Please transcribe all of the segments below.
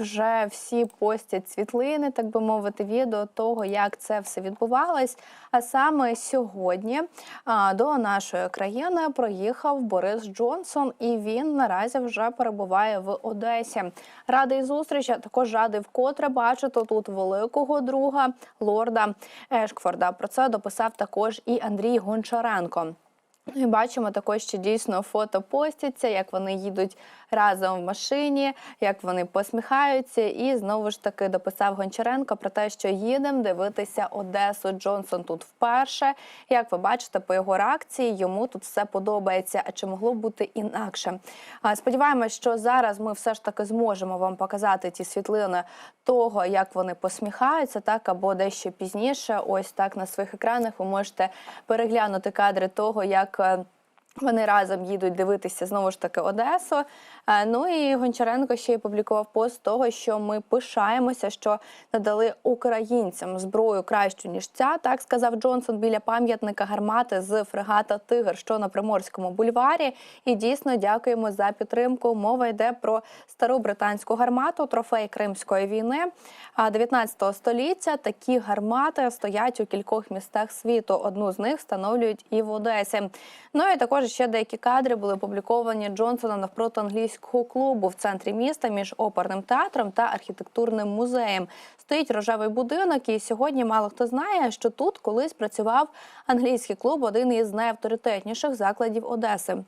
Вже всі постять світлини, так би мовити, відео того, як це все відбувалось. А саме сьогодні до нашої країни проїхав Борис Джонсон, і він наразі вже перебуває в Одесі. Радий зустрічі. а Також радий вкотре бачити тут великого друга лорда Ешкфорда. Про це дописав також і Андрій Гончаренко. Ну І бачимо також, що дійсно фото постяться, як вони їдуть разом в машині, як вони посміхаються. І знову ж таки дописав Гончаренко про те, що їдемо дивитися Одесу. Джонсон тут вперше. Як ви бачите, по його реакції йому тут все подобається. А чи могло бути інакше? Сподіваємось, що зараз ми все ж таки зможемо вам показати ті світлини того, як вони посміхаються, так або дещо пізніше. Ось так на своїх екранах ви можете переглянути кадри того, як. Вони разом їдуть дивитися знову ж таки Одесу. Е, Ну і Гончаренко ще й опублікував пост того, що ми пишаємося, що надали українцям зброю кращу ніж ця. Так сказав Джонсон біля пам'ятника гармати з фрегата Тигр, що на Приморському бульварі. І дійсно дякуємо за підтримку. Мова йде про стару британську гармату, трофей Кримської війни. А 19 століття такі гармати стоять у кількох містах світу. Одну з них встановлюють і в Одесі. Ну і також ще деякі кадри були опубліковані Джонсона навпроти англійського клубу в центрі міста між оперним театром та архітектурним музеєм. Стоїть рожевий будинок, і сьогодні мало хто знає, що тут колись працював англійський клуб, один із найавторитетніших закладів Одеси.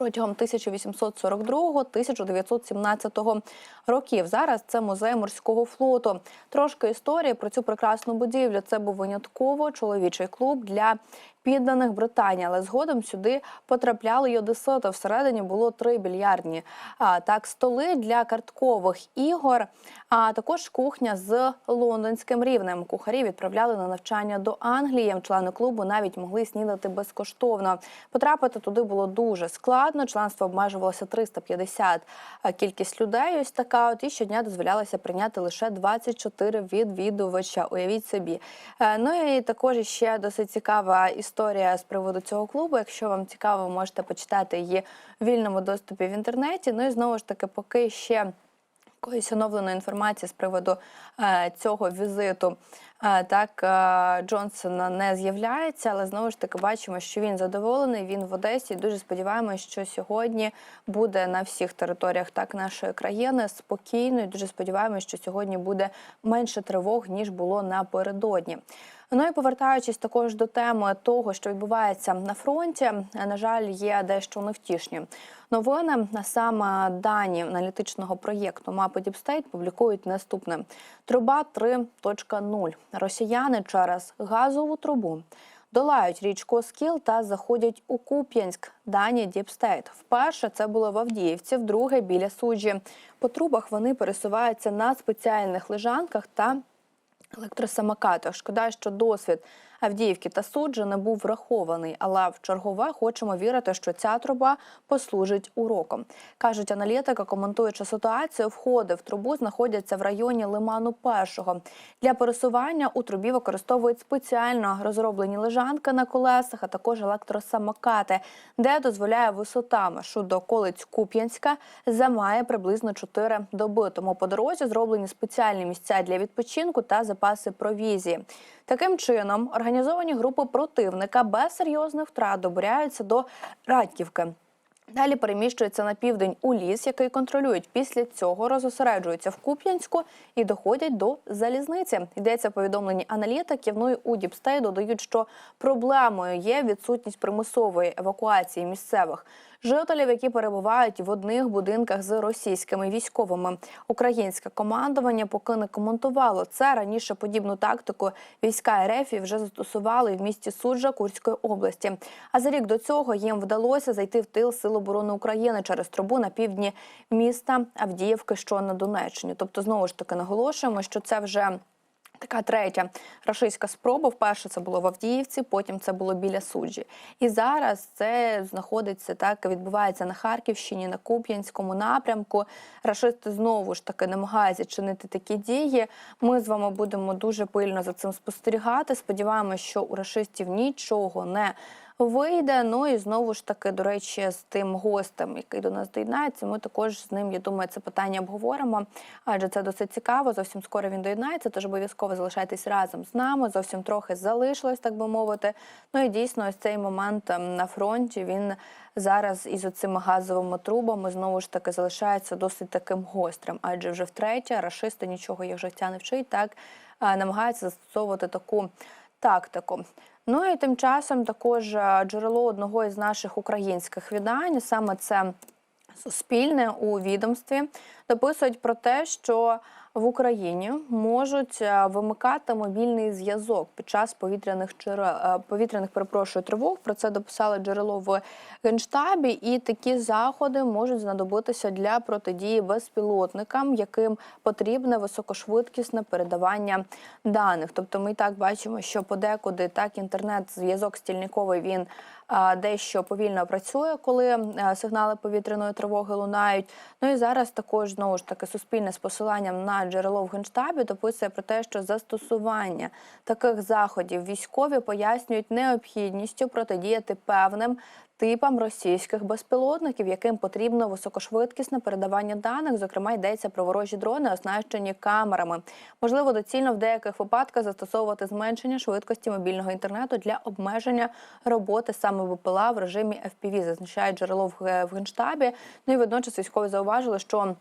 Протягом 1842-1917 років зараз це музей морського флоту. Трошки історії про цю прекрасну будівлю. Це був винятково чоловічий клуб для підданих Британії, але згодом сюди потрапляли й одесити. Всередині було три більярдні а, так столи для карткових ігор, а також кухня з лондонським рівнем. Кухарі відправляли на навчання до Англії. Члени клубу навіть могли снідати безкоштовно. Потрапити туди було дуже складно. Членство обмежувалося 350 кількість людей. Ось така от і щодня дозволялося прийняти лише 24 відвідувача. Уявіть собі. Е, Ну і також ще досить цікава історія з приводу цього клубу. Якщо вам цікаво, можете почитати її в вільному доступі в інтернеті. Ну і знову ж таки, поки ще якоїсь оновленої інформації з приводу е, цього візиту. Е, Так, е, Джонсона не з'являється, але знову ж таки бачимо, що він задоволений. Він в Одесі. Дуже сподіваємося, що сьогодні буде на всіх територіях так нашої країни спокійно. І дуже сподіваємося, що сьогодні буде менше тривог ніж було напередодні. Ну і повертаючись також до теми того, що відбувається на фронті, на жаль, є дещо невтішні новини. Саме дані аналітичного проєкту Мапи Діпстейт публікують наступне: труба 3.0. Росіяни через газову трубу. Долають річку Оскіл та заходять у Куп'янськ. Дані Діпстейт. Вперше це було в Авдіївці, вдруге біля суджі. По трубах вони пересуваються на спеціальних лежанках та електросамокатах. Шкода, що досвід Авдіївки та суджі не був врахований, але в чергове хочемо вірити, що ця труба послужить уроком. кажуть аналітики, коментуючи ситуацію, входи в трубу знаходяться в районі лиману першого. Для пересування у трубі використовують спеціально розроблені лежанки на колесах, а також електросамокати, де дозволяє висота маршрут до околиць Куп'янська займає приблизно 4 доби. Тому по дорозі зроблені спеціальні місця для відпочинку та запаси провізії. Таким чином, організовані групи противника без серйозних втрат добираються до Радьківки. Далі переміщуються на південь у ліс, який контролюють. Після цього розосереджуються в Куп'янську і доходять до залізниці. Йдеться в повідомленні аналітиків. Ну і у Діпстей додають, що проблемою є відсутність примусової евакуації місцевих жителів, які перебувають в одних будинках з російськими військовими. Українське командування поки не коментувало це. Раніше подібну тактику війська РФ вже застосували в місті Суджа Курської області. А за рік до цього їм вдалося зайти в тил Сил оборони України через трубу на півдні міста Авдіївки, що на Донеччині. Тобто, знову ж таки наголошуємо, що це вже. Така третя рашистська спроба. Вперше це було в Авдіївці, потім це було біля суджі. І зараз це знаходиться так, відбувається на Харківщині, на Куп'янському напрямку. Рашисти знову ж таки намагаються чинити такі дії. Ми з вами будемо дуже пильно за цим спостерігати. Сподіваємося, що у рашистів нічого не вийде. Ну і знову ж таки, до речі, з тим гостем, який до нас доєднається, ми також з ним, я думаю, це питання обговоримо, адже це досить цікаво. Зовсім скоро він доєднається, тож обов'язково залишайтесь разом з нами. Зовсім трохи залишилось, так би мовити. Ну і дійсно, ось цей момент ем, на фронті він зараз із оцими газовими трубами знову ж таки залишається досить таким гострим, адже вже втретє рашисти нічого їх життя не вчить, так е, намагаються застосовувати таку тактику. Ну і тим часом також е, джерело одного із наших українських видань, саме це Суспільне у відомстві дописують про те, що в Україні можуть е, вимикати мобільний зв'язок під час повітряних е, повітряних перепрошую тривог. Про це дописали джерело в генштабі, і такі заходи можуть знадобитися для протидії безпілотникам, яким потрібне високошвидкісне передавання даних. Тобто, ми і так бачимо, що подекуди так інтернет-зв'язок стільниковий він дещо повільно працює, коли е, сигнали повітряної тривоги лунають. Ну і зараз також знову ж таки суспільне з посиланням на джерело в генштабі дописує про те, що застосування таких заходів військові пояснюють необхідністю протидіяти певним. Типам російських безпілотників, яким потрібно високошвидкісне передавання даних, зокрема йдеться про ворожі дрони, оснащені камерами. Можливо, доцільно в деяких випадках застосовувати зменшення швидкості мобільного інтернету для обмеження роботи саме БПЛА в режимі FPV, зазначає джерело в в генштабі. Ну і водночас військові зауважили, що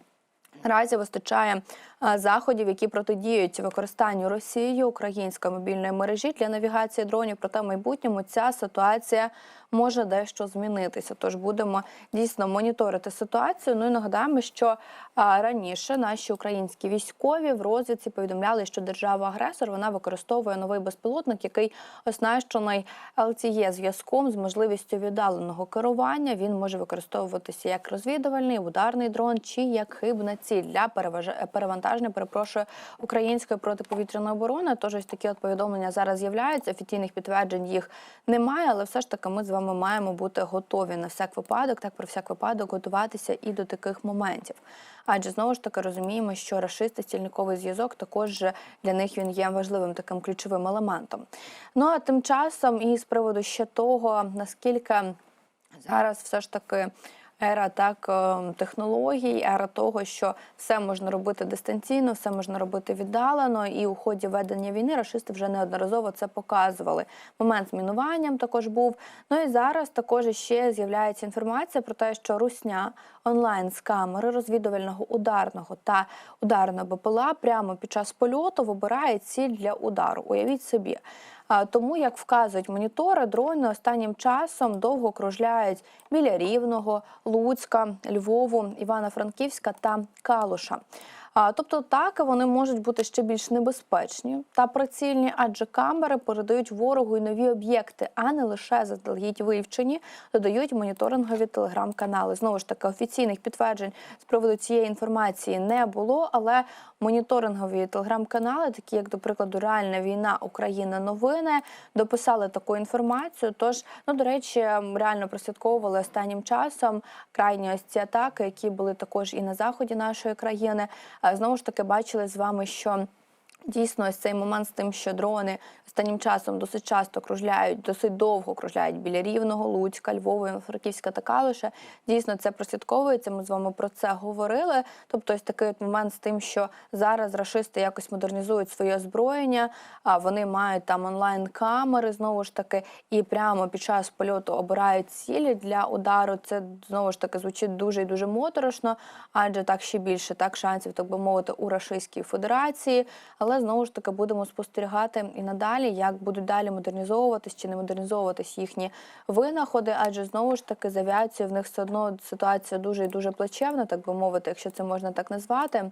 Наразі вистачає е, заходів, які протидіють використанню Росією української мобільної мережі для навігації дронів. Проте в майбутньому ця ситуація може дещо змінитися. Тож будемо дійсно моніторити ситуацію. Ну і нагадаємо, що раніше наші українські військові в розвідці повідомляли, що держава-агресор вона використовує новий безпілотник, який оснащений LTE зв'язком з можливістю віддаленого керування. Він може використовуватися як розвідувальний, ударний дрон чи як хибна ціль для переваж- перевантаження. Перепрошую української протиповітряної оборони. Тож ось такі от повідомлення зараз з'являються. Офіційних підтверджень їх немає, але все ж таки ми з вами маємо бути готові на всяк випадок, так про всяк випадок готуватися і до таких моментів. Адже знову ж таки розуміємо, що рашисти стільниковий зв'язок також для них він є важливим таким ключовим елементом. Ну а тим часом, і з приводу ще того, наскільки зараз все ж таки. Ера так е, технологій, ера того, що все можна робити дистанційно, все можна робити віддалено, і у ході ведення війни рашисти вже неодноразово це показували. Момент з мінуванням також був. Ну і зараз також ще з'являється інформація про те, що русня онлайн з камери розвідувального ударного та ударного БПЛА прямо під час польоту вибирає ціль для удару. Уявіть собі. Тому, як вказують монітори, дрони останнім часом довго кружляють біля Рівного, Луцька, Львову, Івано-Франківська та Калуша. Тобто так вони можуть бути ще більш небезпечні та прицільні, адже камери передають ворогу й нові об'єкти, а не лише заздалегідь вивчені, додають моніторингові телеграм-канали. Знову ж таки, офіційних підтверджень з приводу цієї інформації не було, але моніторингові телеграм-канали, такі як, до прикладу, Реальна війна Україна новини, дописали таку інформацію. Тож, ну до речі, реально прослідковували останнім часом крайні ось ці атаки, які були також і на заході нашої країни. Знову ж таки, бачили з вами, що. Дійсно, ось цей момент з тим, що дрони останнім часом досить часто кружляють, досить довго кружляють біля Рівного, Луцька, Львова, Франківська та Калуша. Дійсно, це прослідковується. Ми з вами про це говорили. Тобто, ось такий от момент з тим, що зараз рашисти якось модернізують своє озброєння, а вони мають там онлайн-камери знову ж таки, і прямо під час польоту обирають цілі для удару. Це знову ж таки звучить дуже і дуже моторошно, адже так ще більше так шансів, так би мовити, у Рашистській Федерації. Але знову ж таки будемо спостерігати і надалі, як будуть далі модернізовуватись чи не модернізовуватись їхні винаходи, адже знову ж таки з авіацією в них все одно ситуація дуже і дуже плачевна, так би мовити, якщо це можна так назвати.